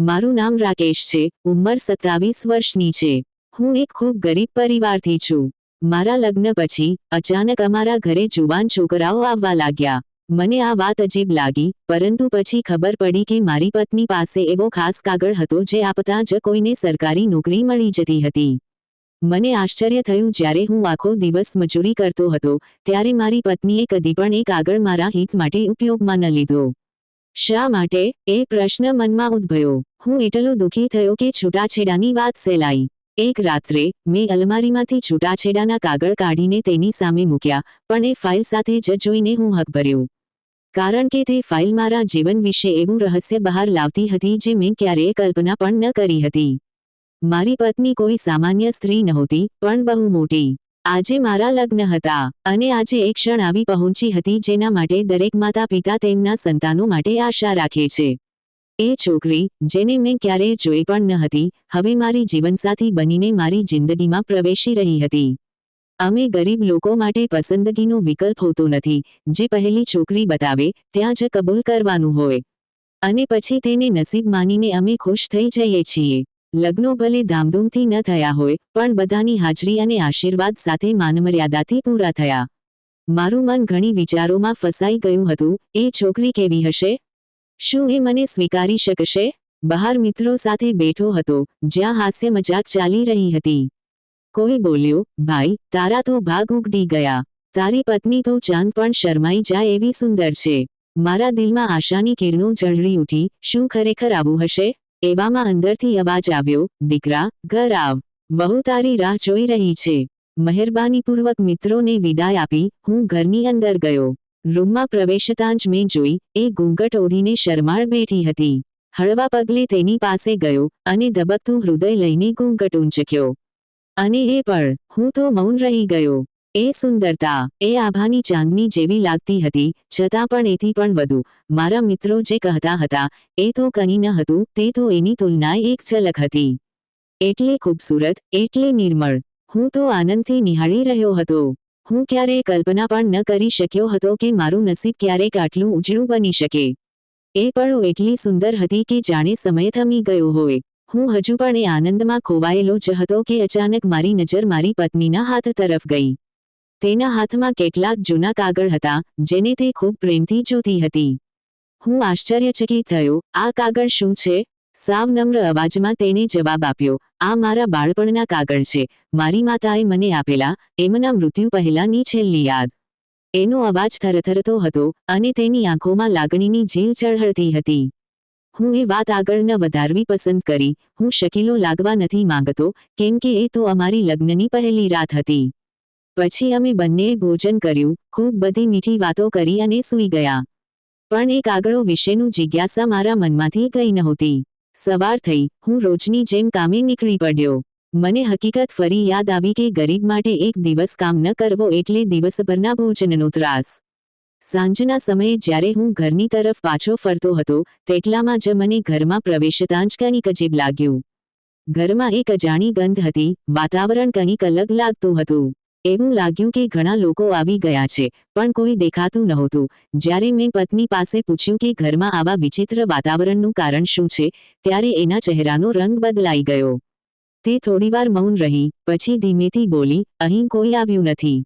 મારું નામ રાકેશ છે, ઉંમર સત્તાવીસ વર્ષની છે. હું એક ખૂબ ગરીબ પરિવારથી છું. મારા લગ્ન પછી અચાનક અમારા ઘરે જુવાન છોકરાઓ આવવા લાગ્યા. મને આ વાત અજીબ લાગી, પરંતુ પછી ખબર પડી કે મારી પત્ની પાસે એવો ખાસ કાગળ હતો જે આપતા જ કોઈને સરકારી નોકરી મળી જતી હતી. મને આશ્ચર્ય થયું જ્યારે હું આખો દિવસ મજૂરી કરતો હતો, ત્યારે મારી પત્નીએ કદી પણ એ કાગળ મારા હિત માટે ઉપયોગમાં ન લીધો. શા માટે? એ પ્રશ્ન મનમાં ઉદ્ભયો. હું એટલો દુઃખી થયો કે છૂટાછેડાની વાત સેલાઈ. એક રાત્રે મેં અલમારીમાંથી છૂટાછેડાના કાગળ કાઢીને તેની સામે મૂક્યા, પણ એ ફાઇલ સાથે જ જોઈને હું હક ભર્યો. કારણ કે તે ફાઇલ મારા જીવન વિશે એવું રહસ્ય બહાર લાવતી હતી જે મેં ક્યારેય કલ્પના પણ ન કરી હતી. મારી પત્ની કોઈ સામાન્ય સ્ત્રી નહોતી, પણ બહુ મોટી. આજે મારા લગ્ન હતા અને આજે એક ક્ષણ આવી પહોંચી હતી જેના માટે દરેક માતા પિતા તેમના સંતાનો માટે આશા રાખે છે. એ છોકરી, જેને મેં ક્યારેય જોઈ પણ ન હતી, હવે મારી જીવનસાથી બનીને મારી જિંદગીમાં પ્રવેશી રહી હતી. અમે ગરીબ લોકો માટે પસંદગીનો વિકલ્પ હોતો નથી, જે પહેલી છોકરી બતાવે, ત્યાં જ કબૂલ કરવાનું હોય. અને પછી તેને નસીબ માનીને અમે ખુશ થઈ જઈએ છીએ. લગ્નો ભલે ધામધૂમથી ન થયા હોય, પણ બધાની હાજરી અને આશીર્વાદ સાથે માનમર્યાદાથી પૂરા થયા. મારું મન ઘણી વિચારોમાં ફસાઈ ગયું હતું, એ છોકરી કેવી હશે? શું એ મને સ્વીકારી શકશે? બહાર મિત્રો સાથે બેઠો હતો, જ્યાં હાસ્ય મજાક ચાલી રહી હતી. કોઈ બોલ્યો, ભાઈ, તારા તો ભાગ ઉગડી ગયા. તારી પત્ની તો ચાંદ પણ શરમાઈ જાય એવી સુંદર છે. મારા દિલમાં આશાની કિરણો ઝળહળી ઉઠી, શું ખરેખર આવું હશે? એવામાં અંદરથી અવાજ આવ્યો, દીકરા, ઘર આવ. વહુ તારી રાહ જોઈ રહી છે. મહેરબાનીપૂર્વક મિત્રોને વિદાય આપી, હું ઘરની અંદર ગયો. રૂમમાં પ્રવેશતાં જ મેં જોઈ, એ ઘૂંઘટ ઓઢીને શરમાળ બેઠી હતી. હળવા પગલે તેની પાસે ગયો અને ધબકતું હૃદય લઈને ઘૂંઘટ ઊંચક્યો. અને એ પણ હું તો મૌન રહી ગયો. એ સુંદરતા, એ આભાની ચાંદની જેવી લાગતી હતી, છતાં પણ એથી પણ વધુ. મારા મિત્રો જે કહેતા હતા, એ તો કંઈ ન હતું, તે તો એની તુલનાએ એક ઝલક હતી. એટલી ખૂબસૂરત, એટલી નિર્મળ. હું તો આનંદથી નિહાળી રહ્યો હતો. હું ક્યારેય કલ્પના પણ ન કરી શક્યો હતો કે મારું નસીબ ક્યારેક આટલું ઉજળું બની શકે. એ પળો એટલી સુંદર હતી કે જાણે સમય થમી ગયો હોય. હું હજુ પણ એ આનંદમાં ખોવાયેલો જ હતો કે અચાનક મારી નજર મારી પત્નીના હાથ તરફ ગઈ. તેના હાથમાં કેટલાક જૂના કાગળ હતા જેને તે ખૂબ પ્રેમથી જોતી હતી. હું આશ્ચર્યચકિત થયો, આ કાગળ શું છે? સાવ નમ્ર અવાજમાં તેને જવાબ આપ્યો, આ મારા બાળપણના કાગળ છે, મારી માતાએ મને આપેલા, એમના મૃત્યુ પહેલાની છેલ્લી યાદ. એનો અવાજ થરથરતો હતો, અને તેની આંખોમાં લાગણીની ઝીલ ચળહળતી હતી. હું એ વાત આગળ ન વધારવી પસંદ કરી, હું શકીલો લાગવા નથી માંગતો, કેમ કે એ તો અમારી લગ્નની પહેલી રાત હતી. પછી અમે બંનેએ ભોજન કર્યું, ખૂબ બધી મીઠી વાતો કરી અને સૂઈ ગયા. પણ એ કાગળો વિશેનું જિજ્ઞાસા મારા મનમાંથી ગઈ નહોતી. સવાર થઈ, હું રોજની જેમ કામે નીકળી પડ્યો. મને હકીકત ફરી યાદ આવી કે ગરીબ માટે એક દિવસ કામ ન કરવો એટલે દિવસભરના ભોજનનો ત્રાસ. સાંજના સમયે જ્યારે હું ઘરની તરફ પાછો ફરતો હતો, તેટલામાં જ મને ઘરમાં પ્રવેશતાં જ કંઈક અજીબ લાગ્યું. ઘરમાં એક અજાણી ગંધ હતી, વાતાવરણ કંઈક અલગ લાગતું હતું. એવું લાગ્યું કે ઘણા લોકો આવી ગયા છે, પણ કોઈ દેખાતું નહોતું. જ્યારે મેં પત્ની પાસે પૂછ્યું કે ઘરમાં આવા વિચિત્ર વાતાવરણનું કારણ શું છે, ત્યારે એના ચહેરાનો રંગ બદલાઈ ગયો. તે થોડીવાર મૌન રહી, પછી ધીમેથી બોલી, અહીં કોઈ આવ્યું નથી.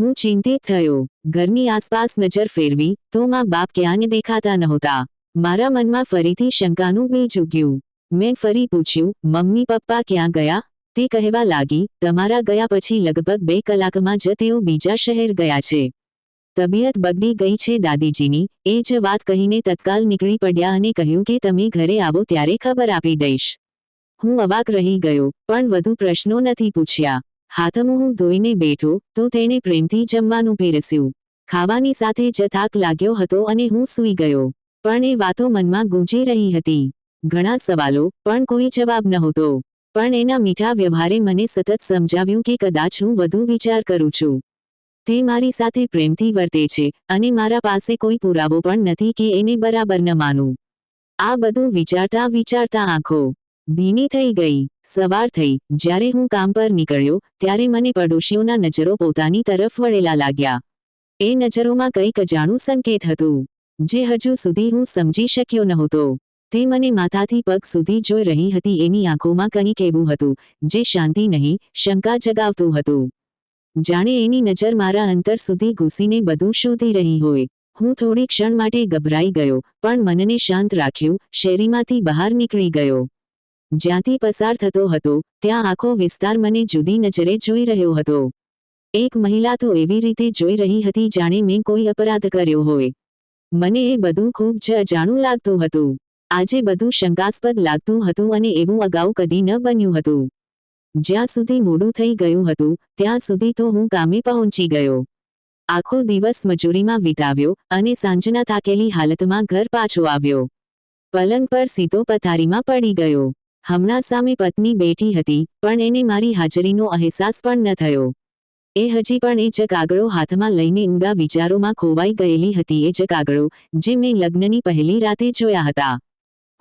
હું ચિંતિત થયો. ઘરની આસપાસ નજર ફેરવી, તો મા બાપ ક્યાંને દેખાતા નહોતા. મારા મનમાં ફરીથી શંકાનું બીજ ઉગ્યું. મેં ફરી પૂછ્યું, મમ્મી પપ્પા ક્યાં ગયા? તે કહેવા લાગી, તમારા ગયા પછી લગભગ બે કલાકમાં જ તેઓ બીજા શહેર ગયા છે. તબિયત બગડી ગઈ છે, દાદીજીની, એ જ વાત કહીને તત્કાલ નીકળી પડ્યા અને કહ્યું કે, તમે ઘરે આવો ત્યારે ખબર આપી દઈશ. હું અવાક રહી ગયો, પણ વધુ પ્રશ્નો નથી પૂછ્યા. હાથમું ધોઈને બેઠો, તો તેણે પ્રેમથી જમવાનું પીરસ્યું. ખાવાની સાથે જ થાક લાગ્યો હતો અને હું સૂઈ ગયો. પણ એ વાતો મનમાં ગૂંજી રહી હતી. ઘણા સવાલો, પણ કોઈ જવાબ નહોતો. પણ એના મીઠા વ્યવહારે મને સતત સમજાવ્યું કે કદાચ હું વધુ વિચાર કરું છું. તે મારી સાથે પ્રેમથી વર્તે છે અને મારા પાસે કોઈ પુરાવો પણ નથી કે એને બરાબર ન માનું. આ બધું વિચારતા વિચારતા આંખો ભીની થઈ ગઈ, સવાર થઈ. જ્યારે હું કામ પર નીકળ્યો, ત્યારે મને પડોશીઓના નજરો પોતાની તરફ વળેલા લાગ્યા. એ નજરોમાં કંઈક અજાણું સંકેત હતું, જે હજુ સુધી હું સમજી શક્યો નહોતો. તે મને માથાથી પગ સુધી જોઈ રહી હતી એની આંખોમાં કંઈક એવું હતું, જે શાંતિ નહીં, શંકા જગાવતું હતું. જાણે એની નજર મારા અંતર સુધી ઘૂસીને બધું શોધી રહી હોય. હું થોડી ક્ષણ માટે ગભરાઈ ગયો, પણ મનને શાંત રાખ્યું, શેરીમાંથી બહાર નીકળી ગયો. જ્યાંથી પસાર થતો હતો, ત્યાં આખો વિસ્તાર મને જુદી નજરે જોઈ રહ્યો હતો. એક મહિલા તો એવી રીતે જોઈ રહી હતી જાણે મેં કોઈ અપરાધ કર્યો હોય. મને એ બધું ખૂબ જ અજાણું લાગતું હતું. આજે બધું શંકાસ્પદ લાગતું હતું અને એવું અગાઉ કદી ન બન્યું હતું. જ્યાં સુધી મોડું થઈ ગયું હતું, ત્યાં સુધી તો હું કામે પહોંચી ગયો. આખો દિવસ મજૂરીમાં વિતાવ્યો અને સાંજના થાકેલી હાલતમાં ઘર પાછો આવ્યો. પલંગ પર સીધો પથારીમાં પડી ગયો. હમણાં સામે પત્ની બેઠી હતી, પણ એને મારી હાજરીનો અહેસાસ પણ ન થયો. એ હજી પણ એ જગાગળો હાથમાં લઈને ઊંડા વિચારોમાં ખોવાઈ ગયેલી હતી એ જગાગળો જે મેં લગ્નની પહેલી રાતે જોયા હતા.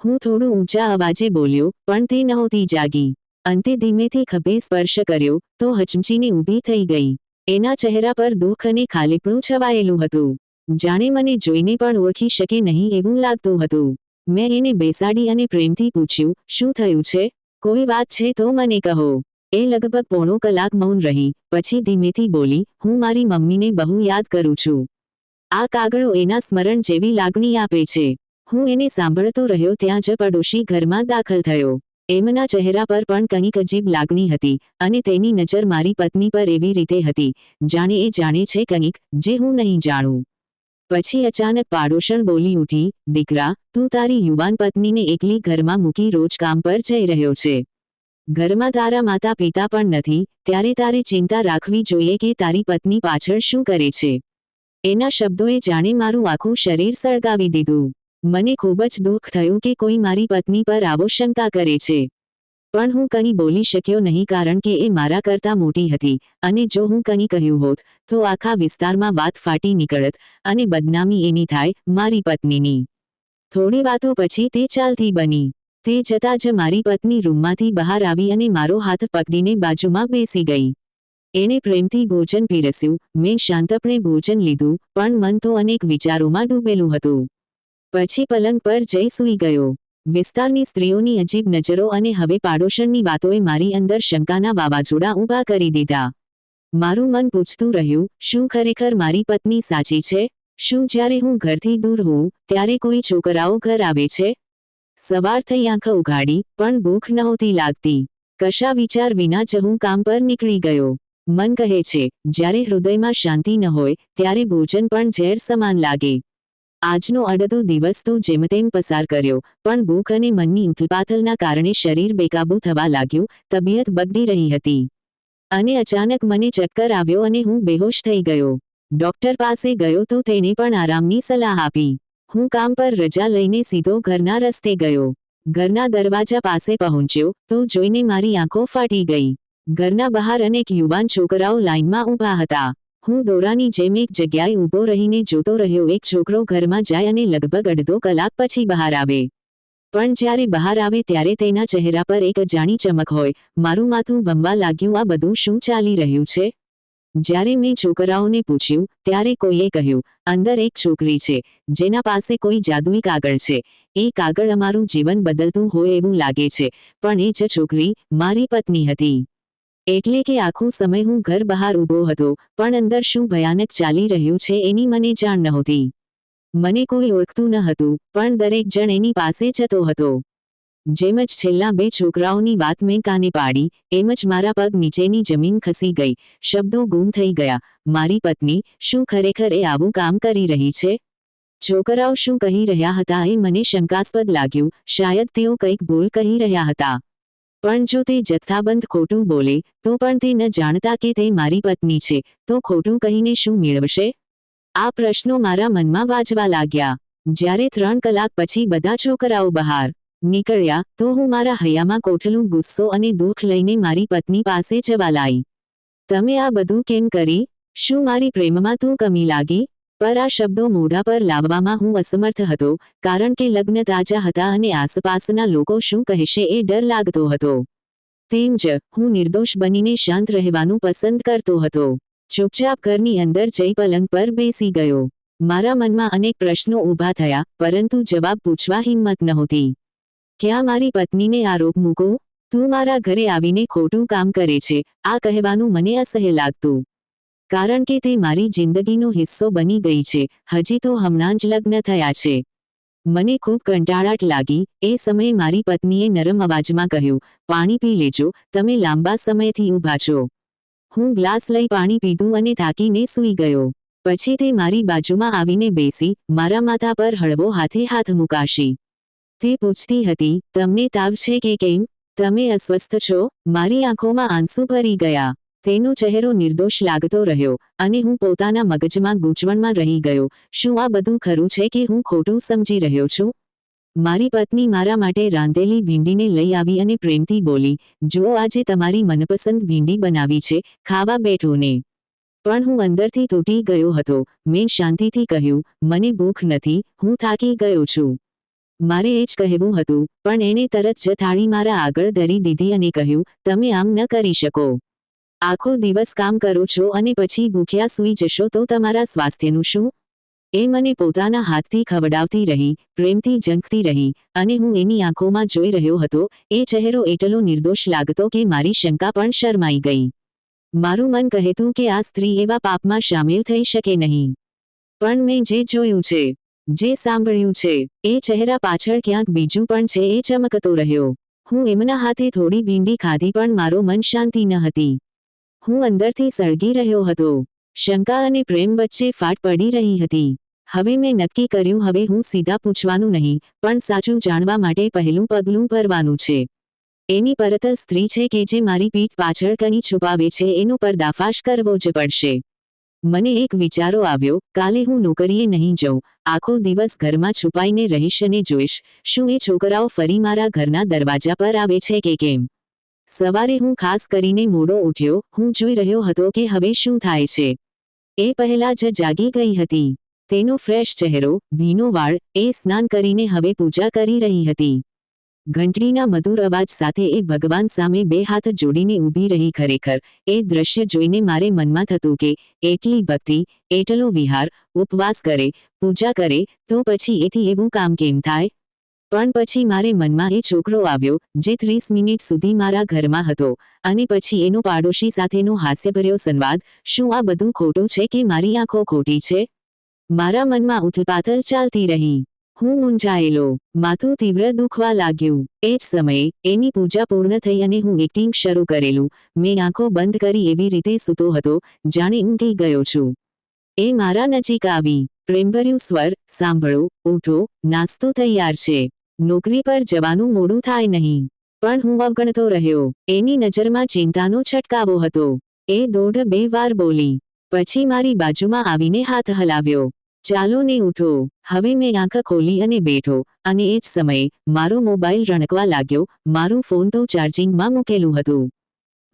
હું થોડું ઊંચા અવાજે બોલ્યો, પણ તે નહોતી જાગી. અંતે ધીમેથી ખભે સ્પર્શ કર્યો, તો હચમચીને ઊભી થઈ ગઈ. એના ચહેરા પર દુઃખ અને ખાલીપણું છવાયેલું હતું. જાણે મને જોઈને પણ ઓળખી શકે નહીં એવું લાગતું હતું. મેં એને બેસાડી અને પ્રેમથી પૂછ્યું, શું થયું છે? કોઈ વાત છે તો મને કહો. એ લગભગ પોણો કલાક મૌન રહી, પછી ધીમેથી બોલી, હું મારી મમ્મીને બહુ યાદ કરું છું. આ કાગળો એના સ્મરણ જેવી લાગણી આપે છે. હું એને સાંભળતો રહ્યો ત્યાં જ પડોશી ઘરમાં દાખલ થયો. એમના ચહેરા પર પણ કંઈક અજીબ લાગણી હતી અને તેની નજર મારી પત્ની પર એવી રીતે હતી. જાણે એ જાણે છે કંઈક જે હું નહીં જાણું. પછી અચાનક પાડોશણ બોલી ઉઠી, દીકરા, તું તારી યુવાન પત્નીને એકલી ઘરમાં મૂકી રોજ કામ પર જઈ રહ્યો છે. ઘરમાં તારા માતા પિતા પણ નથી, ત્યારે તારે ચિંતા રાખવી જોઈએ કે તારી પત્ની પાછળ શું કરે છે એના શબ્દોએ જાણે મારું આખું શરીર સળગાવી દીધું. મને ખૂબ જ દુઃખ થયું કે કોઈ મારી પત્ની પર આવો શંકા કરે છે. પણ હું કંઈ બોલી શક્યો નહીં કારણ કે એ મારા કરતાં મોટી હતી અને જો હું કંઈ કહ્યું હોત, તો આખા વિસ્તારમાં વાત ફાટી નીકળત અને બદનામી એની થાય મારી પત્નીની. થોડી વાતો પછી તે ચાલતી બની. તે જતાં જ મારી પત્ની રૂમમાંથી બહાર આવી અને મારો હાથ પકડીને બાજુમાં બેસી ગઈ. એણે પ્રેમથી ભોજન પીરસ્યું, મેં શાંતપણે ભોજન લીધું, પણ મન તો અનેક વિચારોમાં ડૂબેલું હતું. પછી પલંગ પર જઈ સૂઈ ગયો. વિસ્તારની સ્ત્રીઓની અજીબ નજરો અને હવે પાડોશણની વાતોએ મારી અંદર શંકાના વાવાઝોડા ઊભા કરી દીધા. મારું મન પૂછતું રહ્યું, શું ખરેખર મારી પત્ની સાચી છે? શું જ્યારે હું ઘરથી દૂર હોઉં, ત્યારે કોઈ છોકરાઓ ઘર આવે છે? સવાર થઈ આંખ ઉઘાડી, પણ ભૂખ નહોતી લાગતી. કશા વિચાર વિના જ હું કામ પર નીકળી ગયો. મન કહે છે, જ્યારે હૃદયમાં શાંતિ ન હોય, ત્યારે ભોજન પણ ઝેર સમાન લાગે. આજનો અડધો દિવસ તો જેમતેમ પસાર કર્યો, પણ ભૂખ અને મનની ઉથલપાથલના કારણે શરીર બેકાબૂ થવા લાગ્યું, તબિયત બગડી રહી હતી. અને અચાનક મને ચક્કર આવ્યો અને હું બેહોશ થઈ ગયો. ડોક્ટર પાસે ગયો તો તેને પણ આરામની સલાહ આપી. હું કામ પર રજા લઈને સીધો ઘરના રસ્તે ગયો. ઘરના દરવાજા પાસે પહોંચ્યો, તો જોઈને મારી આંખો ફાટી ગઈ. ઘરના બહાર અનેક યુવાન છોકરાઓ લાઇનમાં ઊભા હતા. હું દોરાની જેમ એક જગ્યાએ ઊભો રહીને જોતો રહ્યો, એક છોકરો ઘરમાં જાય અને લગભગ અડધો કલાક પછી બહાર આવે. પણ જ્યારે બહાર આવે ત્યારે તેના ચહેરા પર એક અજાણી ચમક હોય, મારું માથું ભમવા લાગ્યું, આ બધું શું ચાલી રહ્યું છે? જ્યારે મેં છોકરાઓને પૂછ્યું, ત્યારે કોઈએ કહ્યું, અંદર એક છોકરી છે, જેના પાસે કોઈ જાદુઈ કાગળ છે. એ કાગળ અમારું જીવન બદલતું હોય એવું લાગે છે, પણ એ જ છોકરી મારી પત્ની હતી. એટલે કે આખો સમય હું ઘર બહાર ઊભો હતો, પણ અંદર શું ભયાનક ચાલી રહ્યું છે એની મને જાણ નહોતી. મને કોઈ ઓળખતું ન હતું, પણ દરેક જણ એની પાસે જતો હતો. જેમ જ છેલ્લા બે છોકરાઓની વાત મેં કાને પાડી, એમ જ મારા પગ નીચેની જમીન ખસી ગઈ, શબ્દો ગુમ થઈ ગયા, મારી પત્ની, શું ખરેખર એ આવું કામ કરી રહી છે? છોકરાઓ શું કહી રહ્યા હતા એ મને શંકાસ્પદ લાગ્યું, શાયદ તેઓ કંઈક ભૂલ કહી રહ્યા હતા. પણ જો તે જથ્થાબંધ ખોટું બોલે, તો પણ તે ન જાણતા કે તે મારી પત્ની છે, તો ખોટું કહીને શું મેળવશે? આ પ્રશ્નો મારા મનમાં વાંચવા લાગ્યા. જ્યારે ત્રણ કલાક પછી બધા છોકરાઓ બહાર નીકળ્યા, તો હું મારા હૈયામાં કોઠલું ગુસ્સો અને દુઃખ લઈને મારી પત્ની પાસે જવા લાઈ તમે આ બધું કેમ કરી? શું મારી પ્રેમમાં તું કમી લાગી? પર આ શબ્દો મોઢા પર લાવવામાં હું અસમર્થ હતો, કારણ કે લગ્ન તાજા હતા અને આસપાસના લોકો શું કહેશે એ ડર લાગતો હતો. તેમ જ, હું નિર્દોષ બનીને શાંત રહેવાનું પસંદ કરતો હતો. ચૂપચાપ ઘરની અંદર જઈ પલંગ પર બેસી ગયો. મારા મનમાં અનેક પ્રશ્નો ઊભા થયા, પરંતુ જવાબ પૂછવા હિંમત નહોતી. ક્યાં મારી પત્નીને આરોપ મૂકો? તું મારા ઘરે આવીને ખોટું કામ કરે છે. આ કહેવાનું મને અસહ્ય લાગતું. કારણ કે તે મારી જિંદગીનો હિસ્સો બની ગઈ છે. હજી તો હમણાં જ લગ્ન થયા છે. મને ખૂબ કંટાળાટ લાગી. એ સમયે મારી પત્નીએ નરમ અવાજમાં કહ્યું, પાણી પી લેજો. તમે લાંબા સમયથી ઊભા છો. હું ગ્લાસ લઈ પાણી પીધું અને થાકીને સૂઈ ગયો. પછી તે મારી બાજુમાં આવીને બેસી, મારા માથા પર હળવો હાથે હાથ મુકાશી. તે પૂછતી હતી, તમને તાવ છે કે કેમ? તમે અસ્વસ્થ છો? મારી આંખોમાં આંસુ ભરી ગયા. તેનો ચહેરો નિર્દોષ લાગતો રહ્યો અને હું પોતાના મગજમાં ગૂંચવણમાં રહી ગયો. શું આ બધું ખરું છે કે હું ખોટું સમજી રહ્યો છું? મારી પત્ની મારા માટે રાંધેલી ભીંડીને લઈ આવી અને પ્રેમથી બોલી, જુઓ, આજે તમારી મનપસંદ ભીંડી બનાવી છે, ખાવા બેઠો ને. પણ હું અંદરથી તૂટી ગયો હતો. મેં શાંતિથી કહ્યું, મને ભૂખ નથી, હું થાકી ગયો છું. મારે એ જ કહેવું હતું, પણ એણે તરત જ થાળી મારા આગળ ધરી દીધી અને કહ્યું, તમે આમ ન કરી શકો. આખો દિવસ કામ કરો છો અને પછી ભૂખ્યા સૂઈ જશો તો તમારા સ્વાસ્થ્યનું શું? એ મને પોતાના હાથથી ખવડાવતી રહી, પ્રેમથી જંખતી રહી અને હું એની આંખોમાં જોઈ રહ્યો હતો, એ ચહેરો એટલો નિર્દોષ લાગતો કે મારી શંકા પણ શરમાઈ ગઈ. મારું મન કહેતું કે આ સ્ત્રી એવા પાપમાં સામેલ થઈ શકે નહીં. પણ મેં જે જોયું છે, જે સાંભળ્યું છે, એ ચહેરા પાછળ ક્યાંક બીજું પણ છે એ ચમકતો રહ્યો. હું એમના હાથે થોડી ભીંડી ખાધી પણ મારો મન શાંતિ ન હતી. હું અંદરથી સળગી રહ્યો હતો. શંકા અને પ્રેમ વચ્ચે ફાટ પડી રહી હતી. હવે મેં નક્કી કર્યું, હવે હું સીધા પૂછવાનું નહીં, પણ સાચું જાણવા માટે પહેલું પગલું ભરવાનું છે. એની પરતલ સ્ત્રી છે કે જે મારી પીઠ પાછળ કની છુપાવે છે, એનો પર્દાફાશ કરવો જ પડશે. મને એક વિચારો આવ્યો, કાલે હું નોકરીએ નહીં જઉં, આખો દિવસ ઘરમાં છુપાઈને રહીશ અને જોઈશ, શું એ છોકરાઓ ફરી મારા ઘરના દરવાજા પર આવે છે કે કેમ? સવારે હું ખાસ કરીને મોડો ઉઠ્યો, હું જોઈ રહ્યો હતો કે હવે શું થાય છે. એ પહેલા જ જાગી ગઈ હતી. તેનો ફ્રેશ ચહેરો, ભીનો વાળ, એ સ્નાન કરીને હવે પૂજા કરી રહી હતી. ઘંટડીના મધુર અવાજ સાથે એ ભગવાન સામે બે હાથ જોડીને ઊભી રહી ખરેખર. એ દ્રશ્ય જોઈને મારે મનમાં થતું કે, એટલી ભક્તિ, એટલો વિહાર, ઉપવાસ કરે, પૂજા કરે, તો પછી એથી એવું કામ કેમ થાય? પણ પછી મારે મનમાં એ છોકરો આવ્યો, જે ત્રીસ મિનિટ સુધી મારા ઘરમાં હતો. અને પછી એનો પાડોશી સાથેનો હાસ્યભર્યો સંવાદ, શું આ બધું ખોટું છે કે મારી આંખો ખોટી છે? મારા મનમાં ઉથલપાથલ ચાલતી રહી. હું મૂંઝાયેલો, માથું તીવ્ર દુખવા લાગ્યું. એ જ સમયે, એની પૂજા પૂર્ણ થઈ અને હું એક્ટિંગ શરૂ કરેલું. મેં આંખો બંધ કરી એવી રીતે સૂતો હતો, જાણે ઊંઘી ગયો છું. એ મારા નજીક આવી. પ્રેમભર્યું સ્વર, સાંભળો, ઉઠો, નાસ્તો તૈયાર છે. નોકરી પર જવાનું મોડું થાય નહીં. પણ હું અવગણતો રહ્યો. એની નજરમાં ચિંતાનો છટકાવો હતો. એ દોઢ બે વાર બોલી. પછી મારી બાજુમાં આવીને હાથ હલાવ્યો. ચાલો ને ઉઠો. હવે મેં આંખ ખોલી અને બેઠો. અને એ જ સમયે મારો મોબાઈલ રણકવા લાગ્યો. મારું ફોન તો ચાર્જિંગમાં મૂકેલું હતું.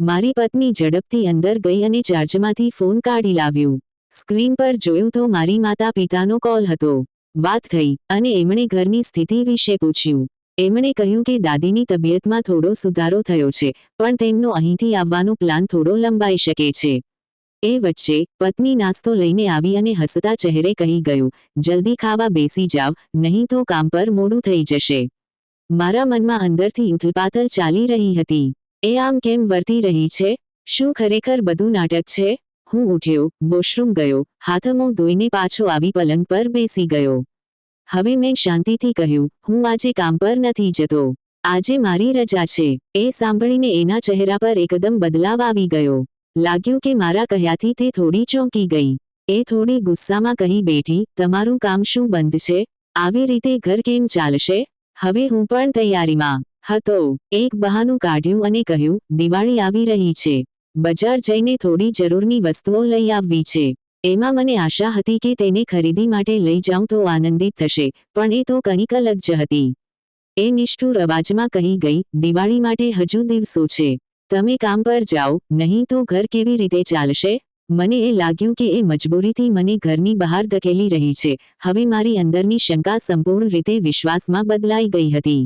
મારી પત્ની ઝડપથી અંદર ગઈ અને ચાર્જમાંથી ફોન કાઢી લાવ્યું. સ્ક્રીન પર જોયું તો મારી માતા પિતાનો કોલ હતો. વાત થઈ અને એમણે ઘરની સ્થિતિ વિશે પૂછ્યું. એમણે કહ્યું કે દાદીની તબિયતમાં થોડો સુધારો થયો છે, પણ તેમનો અહીંથી આવવાનો પ્લાન થોડો લંબાઈ શકે છે. એ વચ્ચે પત્ની નાસ્તો લઈને આવી અને હસતા ચહેરે કહી ગયું, જલ્દી ખાવા બેસી જાવ, નહીં તો કામ પર મોડું થઈ જશે. મારા મનમાં અંદરથી ઉથલપાથલ ચાલી રહી હતી. એ આમ કેમ વર્તી રહી છે? શું ખરેખર બધું નાટક છે? હું ઉઠ્યો, વોશરૂમ ગયો, હાથમો ધોઈને પાછો આવી પલંગ પર બેસી ગયો. હવે મેં શાંતિથી કહ્યું, હું આજે કામ પર નથી જતો. આજે મારી રજા છે. એ સાંભળીને એના ચહેરા પર એકદમ બદલાવ આવી ગયો. લાગ્યું કે મારા કહ્યાથી તે થોડી ચોંકી ગઈ. એ થોડી ગુસ્સામાં કહી બેઠી, તમારું કામ શું બંધ છે? આવી રીતે ઘર કેમ ચાલશે? હવે હું પણ તૈયારીમાં હતો. એક બહાનું કાઢ્યું અને કહ્યું, દિવાળી આવી રહી છે. બજાર જઈને થોડી જરૂરની વસ્તુઓ લઈ આવવી છે. એમાં મને આશા હતી કે તેને ખરીદી માટે લઈ જાઉં તો આનંદિત થશે, પણ એ તો કંઈક અલગ જ હતી. એ નિષ્ઠુર અવાજમાં કહી ગઈ, દિવાળી માટે હજુ દિવસો છે. તમે કામ પર જાઓ, નહીં તો ઘર કેવી રીતે ચાલશે? મને એ લાગ્યું કે એ મજબૂરીથી મને ઘરની બહાર ધકેલી રહી છે. હવે મારી અંદરની શંકા સંપૂર્ણ રીતે વિશ્વાસમાં બદલાઈ ગઈ હતી.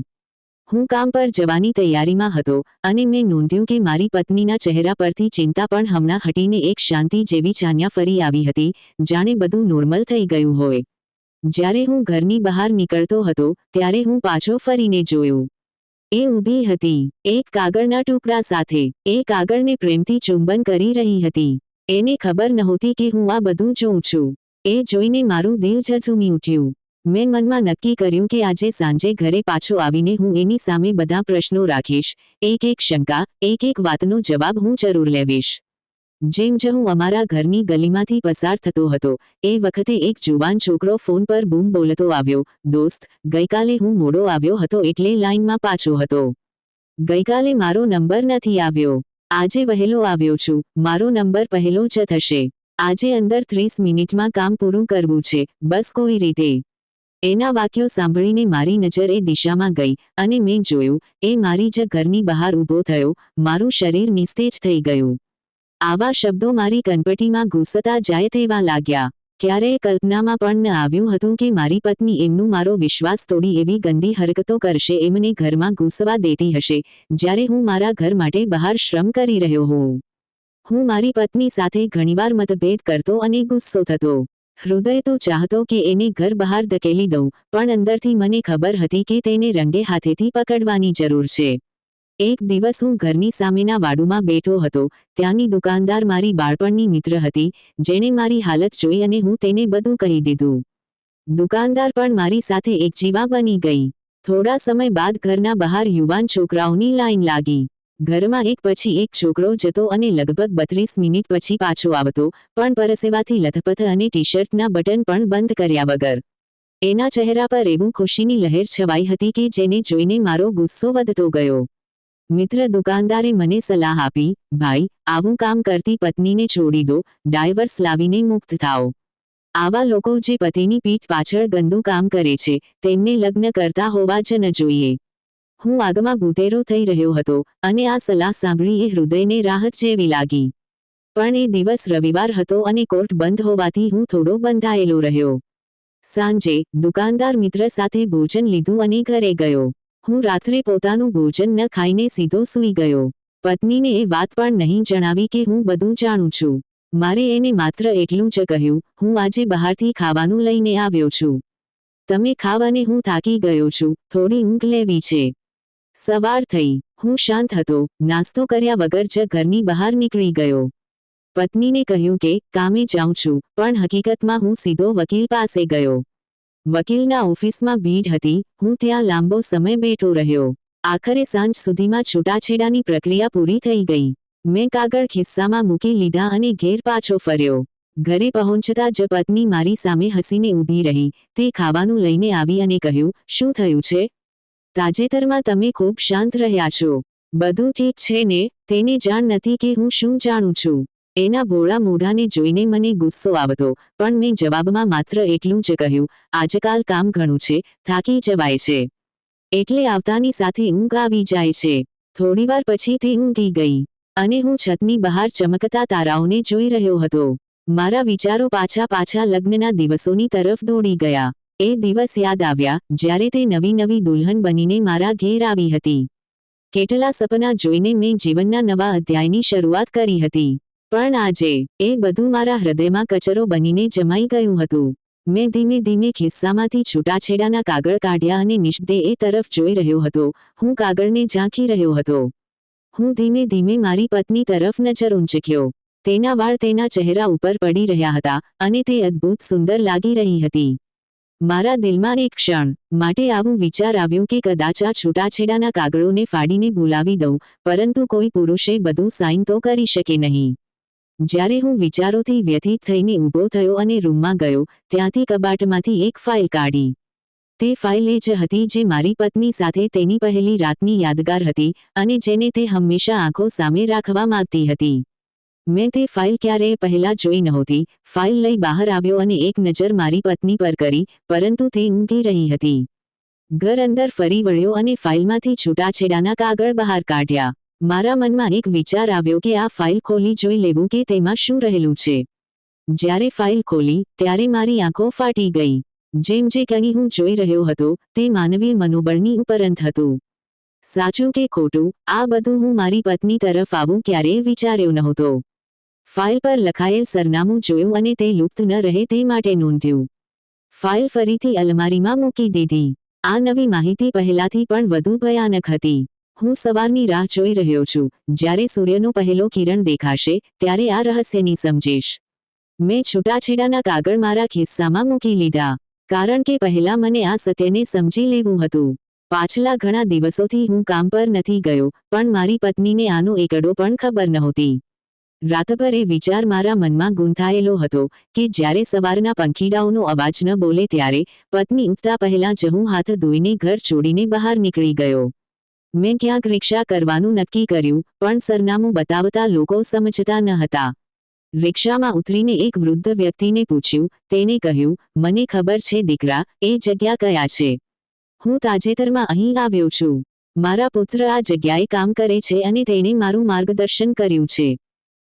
હું કામ પર જવાની તૈયારીમાં હતો અને મેં નોંધ્યું કે મારી પત્નીના ચહેરા પરથી ચિંતા પણ હમણાં હટીને એક શાંતિ જેવી છાન્યા ફરી આવી હતી, જાણે બધું નોર્મલ થઈ ગયું હોય. જ્યારે હું ઘરની બહાર નીકળતો હતો, ત્યારે હું પાછો ફરીને જોયું. એ ઊભી હતી, એક કાગળના ટુકડા સાથે, એ કાગળને પ્રેમથી ચુંબન કરી રહી હતી. એને ખબર નહોતી કે હું આ બધું જોઉં છું. એ જોઈને મારું દિલ ઝઝુમી ઉઠ્યું. મેં મનમાં નક્કી કર્યું કે આજે સાંજે ઘરે પાછો આવીને હું એની સામે બધા પ્રશ્નો રાખીશ, એક એક શંકા, એક એક વાતનો જવાબ હું જરૂર લેવીશ. જેમ જ હું અમારા ઘરની ગલીમાંથી પસાર થતો હતો, એ વખતે એક જુવાન છોકરો ફોન પર બૂમ બોલતો આવ્યો, દોસ્ત, ગઈકાલે હું મોડો આવ્યો હતો એટલે લાઈનમાં પાછો હતો. ગઈકાલે મારો નંબર નથી આવ્યો. આજે વહેલો આવ્યો છું, મારો નંબર પહેલો જ થશે. આજે અંદર ત્રીસ મિનિટમાં કામ પૂરું કરવું છે, બસ કોઈ રીતે. એના વાક્યો સાંભળીને મારી નજર એ દિશામાં ગઈ અને મેં જોયું, એ મારી જ ઘરની બહાર ઊભો થયો, મારું શરીર નિસ્તેજ થઈ ગયું. આવા શબ્દો મારી કનપટીમાં ઘૂસતા જાય તેવા લાગ્યા. ક્યારેય કલ્પનામાં પણ ન આવ્યું હતું કે મારી પત્ની એમનું મારો વિશ્વાસ તોડી એવી ગંદી હરકતો કરશે, એમને ઘરમાં ઘૂસવા દેતી હશે, જ્યારે હું મારા ઘર માટે બહાર શ્રમ કરી રહ્યો હોઉં. હું મારી પત્ની સાથે ઘણીવાર મતભેદ કરતો અને ગુસ્સો થતો. હૃદય તો ચાહતો કે એને ઘર બહાર ધકેલી દઉં, પણ અંદરથી મને ખબર હતી કે તેને રંગે હાથેથી પકડવાની જરૂર છે. એક દિવસ હું ઘરની સામેના વાડુમાં બેઠો હતો, ત્યાંની દુકાનદાર મારી બાળપણની મિત્ર હતી, જેણે મારી હાલત જોઈ અને હું તેને બધું કહી દીધું. દુકાનદાર પણ મારી સાથે એક જીવા બની ગઈ. થોડા સમય બાદ ઘરના બહાર યુવાન છોકરાઓની લાઈન લાગી. ઘરમાં એક પછી એક છોકરો જતો અને લગભગ બત્રીસ મિનિટ પછી પાછો આવતો, પણ પરસેવાથી લથપથ અને ટી શર્ટના બટન પણ બંધ કર્યા વગર. એના ચહેરા પર એવું ખુશીની લહેર છવાઈ હતી કે જેને જોઈને મારો ગુસ્સો વધતો ગયો. મિત્ર દુકાનદારે મને સલાહ આપી, ભાઈ, આવું કામ કરતી પત્નીને છોડી દો, ડાયવર્સ લાવીને મુક્ત થાઓ. આવા લોકો જે પતિની પીઠ પાછળ ગંદુ કામ કરે છે, તેમને લગ્ન કરતા હોવા જ ન જોઈએ. હું આગમાં ભૂતેરો થઈ રહ્યો હતો અને આ સલાહ સાંભળી એ હૃદયને રાહત જેવી લાગી. પણ એ દિવસ રવિવાર હતો અને કોર્ટ બંધ હોવાથી હું થોડો બંધાયેલો રહ્યો. સાંજે દુકાનદાર મિત્ર સાથે ભોજન લીધું અને ઘરે ગયો. હું રાત્રે પોતાનું ભોજન ન ખાઈને સીધો સૂઈ ગયો. પત્નીને એ વાત પણ નહીં જણાવી કે હું બધું જાણું છું. મારે એને માત્ર એટલું જ કહ્યું, હું આજે બહારથી ખાવાનું લઈને આવ્યો છું. તમે ખાવાને હું થાકી ગયો છું, થોડી ઊંઘ લેવી છે. સવાર થઈ, હું શાંત હતો, નાસ્તો કર્યા વગર જ ઘરની બહાર નીકળી ગયો. પત્નીને કહ્યું કે, કામે જાઉં છું, પણ હકીકતમાં હું સીધો વકીલ પાસે ગયો. વકીલના ઓફિસમાં ભીડ હતી, હું ત્યાં લાંબો સમય બેઠો રહ્યો. આખરે સાંજ સુધીમાં છૂટાછેડાની પ્રક્રિયા પૂરી થઈ ગઈ. મેં કાગળ ખિસ્સામાં મૂકી લીધા અને ઘેર પાછો ફર્યો. ઘરે પહોંચતા જ પત્ની મારી સામે હસીને ઊભી રહી, તે ખાવાનું લઈને આવી અને કહ્યું, શું થયું છે? તાજેતરમાં તમે ખૂબ શાંત રહ્યા છો. બધું ઠીક છે ને? તેને જાણ નથી કે હું શું જાણું છું. એના ભોળા મોઢાને જોઈને મને ગુસ્સો આવતો, પણ મેં જવાબમાં માત્ર એટલું જ કહ્યું, આજકાલ કામ ઘણું છે, થાકી જવાય છે. એટલે આવતાની સાથે ઊંઘ આવી જાય છે. થોડીવાર પછી તે ઊંઘી ગઈ, અને હું છતની બહાર ચમકતા તારાઓને જોઈ રહ્યો હતો. મારા વિચારો પાછા પાછા લગ્નના દિવસોની તરફ દોડી ગયા. એ દિવસ યાદ આવ્યા, જ્યારે તે નવી નવી દુલ્હન બનીને મારા ઘેર આવી હતી. કેટલા સપના જોઈને મેં જીવનના નવા અધ્યાયની શરૂઆત કરી હતી. પણ આજે, એ બધું મારા હૃદયમાં કચરો બનીને જમાઈ ગયું હતું. મેં ધીમે ધીમે ખિસ્સામાંથી છૂટાછેડાના કાગળ કાઢ્યા અને નિષ્દે એ તરફ જોઈ રહ્યો હતો. હું કાગળને ઝાંખી રહ્યો હતો. હું ધીમે ધીમે મારી પત્ની તરફ નજર ઊંચક્યો. તેના વાળ તેના ચહેરા ઉપર પડી રહ્યા હતા અને તે અદ્ભુત સુંદર લાગી રહી હતી. મારા દિલમાં એક ક્ષણ માટે આવું વિચાર આવ્યું કે કદાચ આ છૂટાછેડાના કાગળોને ફાડીને બોલાવી દઉં, પરંતુ કોઈ પુરુષે બધું સાઇન તો કરી શકે નહીં. જ્યારે હું વિચારોથી વ્યથિત થઈને ઊભો થયો અને રૂમમાં ગયો, ત્યાંથી કબાટમાંથી એક ફાઇલ કાઢી. તે ફાઇલ એ જ હતી જે મારી પત્ની સાથે તેની પહેલી રાતની યાદગાર હતી અને જેને તે હંમેશા આંખો સામે રાખવા માંગતી હતી. મેં તે ફાઇલ ક્યારેય પહેલા જોઈ નહોતી. ફાઇલ લઈ બહાર આવ્યો અને એક નજર મારી પત્ની પર કરી, પરંતુ તે ઊંઘી રહી હતી. ઘર અંદર ફરી વળ્યો અને ફાઇલમાંથી છૂટાછેડાના કાગળ બહાર કાઢ્યા. મારા મનમાં એક વિચાર આવ્યો કે આ ફાઇલ ખોલી જોઈ લેવું કે તેમાં શું રહેલું છે. જ્યારે ફાઇલ ખોલી, ત્યારે મારી આંખો ફાટી ગઈ. જેમ જે કંઈ હું જોઈ રહ્યો હતો, તે માનવીય મનોબળની ઉપરંત હતું. સાચું કે ખોટું, આ બધું હું મારી પત્ની તરફ આવું ક્યારેય વિચાર્યો નહોતો. ફાઇલ પર લખાયેલ સરનામું જોયું અને તે લુપ્ત ન રહે તે માટે નોંધ્યું. ફાઇલ ફરીથી અલમારીમાં મૂકી દીધી. આ નવી માહિતી પહેલાથી પણ વધુ ભયાનક હતી. હું સવારની રાહ જોઈ રહ્યો છું. જ્યારે સૂર્યનો પહેલો કિરણ દેખાશે, ત્યારે આ રહસ્યની સમજીશ. મેં છૂટાછેડાના કાગળ મારા ખિસ્સામાં મૂકી લીધા, કારણ કે પહેલા મને આ સત્યને સમજી લેવું હતું. પાછલા ઘણા દિવસોથી હું કામ પર નથી ગયો, પણ મારી પત્નીને આનો એકડો પણ ખબર નહોતી. રાતભર એ વિચાર મારા મનમાં ગૂંથાયેલો હતો કે જ્યારે સવારના પંખીડાઓનો અવાજ ન બોલે ત્યારે પત્ની ઉઠતા પહેલા જ હું હાથ ધોઈને ઘર છોડીને બહાર નીકળી ગયો. મેં ક્યાંક રિક્ષા કરવાનું નક્કી કર્યું, પણ સરનામું બતાવતા લોકો સમજતા ન હતા. રિક્ષામાં ઉતરીને એક વૃદ્ધ વ્યક્તિને પૂછ્યું તેણે કહ્યું, મને ખબર છે દીકરા, એ જગ્યા કયા છે? હું તાજેતરમાં અહીં આવ્યો છું. મારા પુત્ર આ જગ્યાએ કામ કરે છે અને તેણે મારું માર્ગદર્શન કર્યું છે.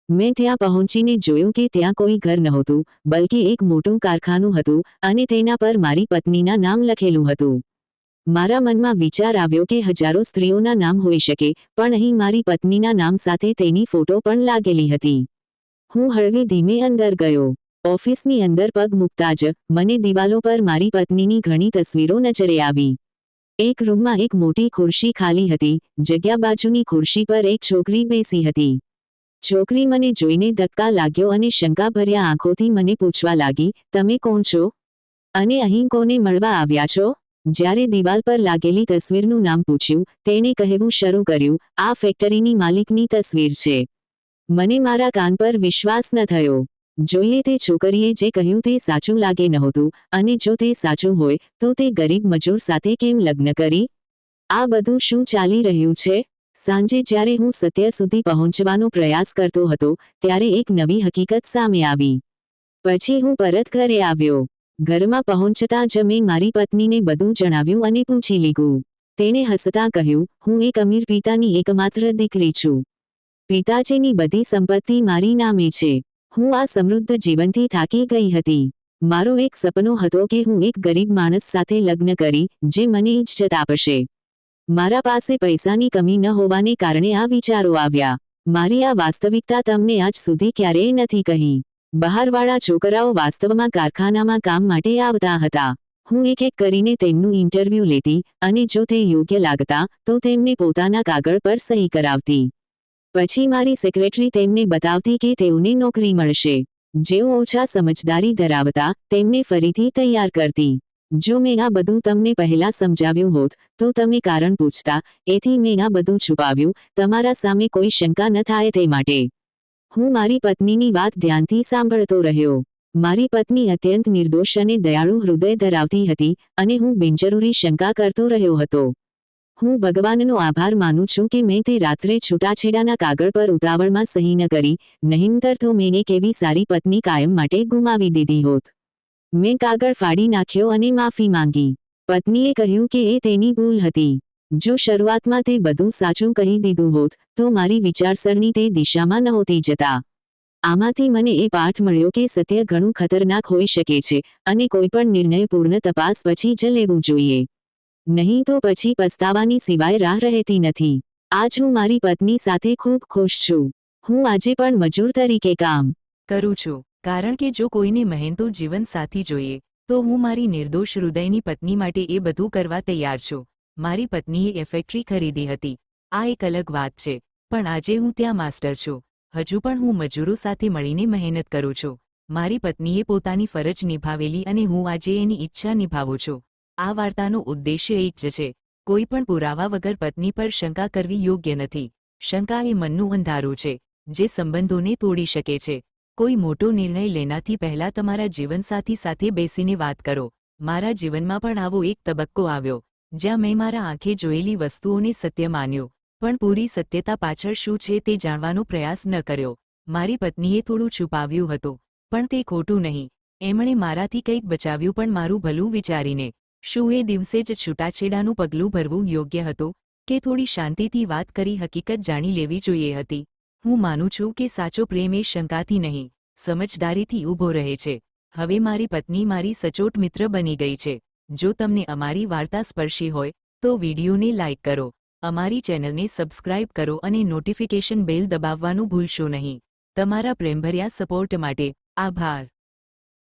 મેં ત્યાં પહોંચીને જોયું કે ત્યાં કોઈ ઘર નહોતું, બલકે એક મોટું કારખાનું હતું અને તેના પર મારી પત્નીના નામ લખેલું હતું. મારા મનમાં વિચાર આવ્યો કે હજારો સ્ત્રીઓના નામ હોઈ શકે, પણ અહીં મારી પત્નીના નામ સાથે તેની ફોટો પણ લાગેલી હતી. હું હળવી ધીમે અંદર ગયો. ઓફિસની અંદર પગ મૂકતા જ મને દિવાલો પર મારી પત્નીની ઘણી તસવીરો નજરે આવી. એક રૂમમાં એક મોટી ખુરશી ખાલી હતી, જગ્યા બાજુની ખુરશી પર એક છોકરી બેસી હતી. છોકરી મને જોઈને ધક્કા લાગ્યો અને શંકાભર્યા આંખોથી મને પૂછવા લાગી, તમે કોણ છો? અને અહીં કોને મળવા આવ્યા છો? જ્યારે દિવાલ પર લાગેલી તસવીરનું નામ પૂછ્યું, તેણે કહેવું શરૂ કર્યું, આ ફેક્ટરીની માલિકની તસવીર છે. મને મારા કાન પર વિશ્વાસ ન થયો. જોઈએ તે છોકરીએ જે કહ્યું તે સાચું લાગે નહોતું, અને જો તે સાચું હોય, તો તે ગરીબ મજૂર સાથે કેમ લગ્ન કરી? આ બધું શું ચાલી રહ્યું છે? સાંજે જ્યારે હું સત્ય સુધી પહોંચવાનો પ્રયાસ કરતો હતો, ત્યારે એક નવી હકીકત સામે આવી. પછી હું પરત ઘરે આવ્યો. ઘરમાં પહોંચતા જ મેં મારી પત્નીને બધું જણાવ્યું અને પૂછી લીધું. તેણે હસતા કહ્યું, હું એક અમીર પિતાની એકમાત્ર દીકરી છું. પિતાજીની બધી સંપત્તિ મારી નામે છે. હું આ સમૃદ્ધ જીવનથી થાકી ગઈ હતી. મારો એક સપનો હતો કે હું એક ગરીબ માણસ સાથે લગ્ન કરી, જે મને ઇજ્જત આપશે. મારા પાસે પૈસાની કમી ન હોવાને કારણે આ વિચારો આવ્યા. મારી આ વાસ્તવિકતા તમને આજ સુધી ક્યારેય નથી કહી. બહારવાળા છોકરાઓ વાસ્તવમાં કારખાનામાં કામ માટે આવતા હતા. હું એક એક કરીને તેમનું ઇન્ટરવ્યૂ લેતી અને જો તે યોગ્ય લાગતા, તો તેમને પોતાના કાગળ પર સહી કરાવતી. પછી મારી સેક્રેટરી તેમને બતાવતી કે તેઓને નોકરી મળશે. જેઓ ઓછા સમજદારી ધરાવતા, તેમને ફરીથી તૈયાર કરતી. જો મેં આ બધું તમને પહેલા સમજાવ્યું હોત, તો તમે કારણ પૂછતા, એથી મેં આ બધું છુપાવ્યું, તમારા સામે કોઈ શંકા ન થાય તે માટે. હું મારી પત્નીની વાત ધ્યાનથી સાંભળતો રહ્યો. મારી પત્ની અત્યંત નિર્દોષ અને દયાળુ હૃદય ધરાવતી હતી અને હું બિનજરૂરી શંકા કરતો રહ્યો હતો. હું ભગવાનનો આભાર માનું છું કે મેં તે રાત્રે છૂટાછેડાના કાગળ પર ઉતાવળમાં સહી ન કરી, નહીંતર તો મેં કેવી સારી પત્ની કાયમ માટે ગુમાવી દીધી હોત. મેં કાગળ ફાડી નાખ્યો અને માફી માંગી. પત્નીએ કહ્યું કે એ તેની ભૂલ હતી. જો શરૂઆતમાં તે બધું સાચું કહી દીધું હોત, તો મારી વિચારસરણી તે દિશામાં નહોતી જતા. આમાંથી મને એ પાઠ મળ્યો કે સત્ય ઘણું ખતરનાક હોઈ શકે છે અને કોઈપણ નિર્ણય પૂર્ણ તપાસ પછી જ લેવું જોઈએ. નહીં તો પછી પસ્તાવાની સિવાય રાહ રહેતી નથી. આજ હું મારી પત્ની સાથે ખૂબ ખુશ છું. હું આજે પણ મજૂર તરીકે કામ કરું છું. કારણ કે જો કોઈને મહેનતુ જીવનસાથી જોઈએ, તો હું મારી નિર્દોષ હૃદયની પત્ની માટે એ બધું કરવા તૈયાર છું. મારી પત્નીએ એ ફેક્ટરી ખરીદી હતી. આ એક અલગ વાત છે, પણ આજે હું ત્યાં માસ્ટર છું. હજુ પણ હું મજૂરો સાથે મળીને મહેનત કરું છું. મારી પત્નીએ પોતાની ફરજ નિભાવેલી અને હું આજે એની ઈચ્છા નિભાવું છું. આ વાર્તાનો ઉદ્દેશ્ય એક જ છે. કોઈ પણ પુરાવા વગર પત્ની પર શંકા કરવી યોગ્ય નથી. શંકા એ મનનું અંધારું છે, જે સંબંધોને તોડી શકે છે. કોઈ મોટો નિર્ણય લેનાથી પહેલા તમારા જીવનસાથી સાથે બેસીને વાત કરો. મારા જીવનમાં પણ આવો એક તબક્કો આવ્યો, જ્યાં મેં મારા આંખે જોયેલી વસ્તુઓને સત્ય માન્યો, પણ પૂરી સત્યતા પાછળ શું છે તે જાણવાનો પ્રયાસ ન કર્યો. મારી પત્નીએ થોડું છુપાવ્યું હતું, પણ તે ખોટું નહીં. એમણે મારાથી કંઈક બચાવ્યું પણ મારું ભલું વિચારીને, શું એ દિવસે જ છૂટાછેડાનું પગલું ભરવું યોગ્ય હતું, કે થોડી શાંતિથી વાત કરી હકીકત જાણી લેવી જોઈએ હતી? હું માનું છું કે સાચો પ્રેમ એ શંકાથી નહીં, સમજદારીથી ઊભો રહે છે. હવે મારી પત્ની મારી સચોટ મિત્ર બની ગઈ છે. જો તમને અમારી વાર્તા સ્પર્શી હોય, તો વિડીયોને લાઇક કરો. અમારી ચેનલને સબસ્ક્રાઇબ કરો અને નોટિફિકેશન બેલ દબાવવાનું ભૂલશો નહીં. તમારા પ્રેમભર્યા સપોર્ટ માટે આભાર.